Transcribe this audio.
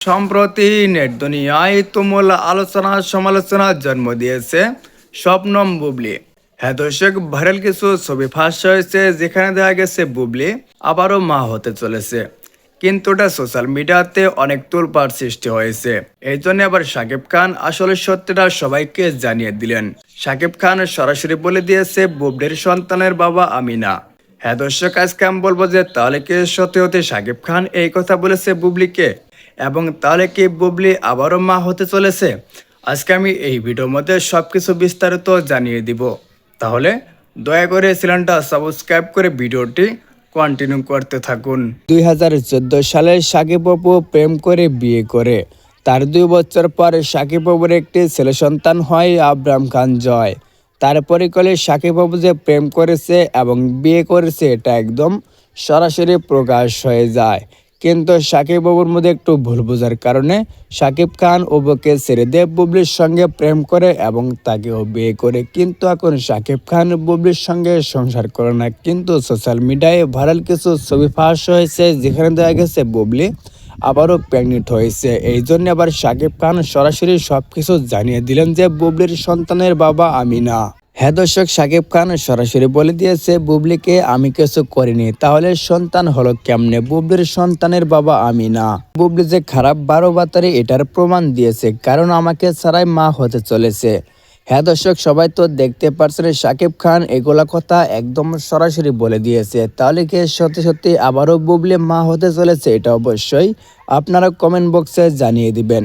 সম্প্রতি নেট দুনিয়ায় তুমুল আলোচনা সমালোচনার জন্ম দিয়েছে। স্বপ্নম বুবলি। হ্যাঁ দর্শক, ভাইরাল কিছু ছবি ফাঁস হয়েছে যেখানে দেখা গেছে বুবলি আবারও মা হতে চলেছে। কিন্তু ওটা সোশ্যাল মিডিয়াতে অনেক তোলপাড় সৃষ্টি হয়েছে। এই জন্য আবার শাকিব খান আসলে সত্যিটা সবাইকে জানিয়ে দিলেন। শাকিব খান সরাসরি বলে দিয়েছে, বুবলির সন্তানের বাবা আমি না হ্যাঁ দর্শক, আজকে আমি বলব যে তাহলে কি সত্যি হতে শাকিব খান এই কথা বলেছে বুবলিকে? এবং তাহলে কি বুবলি আবারও মা হতে চলেছে? আজকে আমি এই ভিডিওর মধ্যে সব কিছু বিস্তারিত জানিয়ে দিব। তাহলে দয়া করে চ্যানেলটা সাবস্ক্রাইব করে ভিডিওটি কন্টিনিউ করতে থাকুন। দুই হাজার চোদ্দ সালে সাকিব অপু প্রেম করে বিয়ে করে। তার দুই বছর পর সাকিব অপুর একটি ছেলে সন্তান হয় আব্রাম খান জয়। তারপরে কলে সাকিব বাবু যে প্রেম করেছে এবং বিয়ে করেছে, এটা একদম সরাসরি প্রকাশ হয়ে যায়। কিন্তু সাকিব বাবুর মধ্যে একটু ভুল বোঝার কারণে সাকিব খান অবুকে ছেড়ে দেব বুবলির সঙ্গে প্রেম করে এবং তাকেও বিয়ে করে। কিন্তু এখন সাকিব খান বুবলির সঙ্গে সংসার করে না। কিন্তু সোশ্যাল মিডিয়ায় ভাইরাল কিছু ছবি ফাঁস হয়েছে, যেখানে দেখা গেছে বুবলি আবারও প্রেগনেন্ট হয়েছে। এই জন্য আবার সাকিব খান সরাসরি সব কিছু জানিয়ে দিলেন যে বুবলির সন্তানের বাবা আমি না হ্যাঁ দর্শক, সাকিব খান সরাসরি বলে দিয়েছে, বুবলিকে আমি কিছু করিনি, তাহলে সন্তান হলো কেমনে? বুবলির সন্তানের বাবা আমি না। বুবলি যে খারাপ বারো বাতারে এটার প্রমাণ দিয়েছে, কারণ আমাকে ছাড়াই মা হতে চলেছে। হ্যাঁ দর্শক, সবাই তো দেখতে পারছেন, সাকিব খান এগুলা কথা একদম সরাসরি বলে দিয়েছে। তাহলে কি সত্যি সত্যি আবারও বুবলি মা হতে চলেছে? এটা অবশ্যই। আপনারা কমেন্ট বক্সে জানিয়ে দিবেন।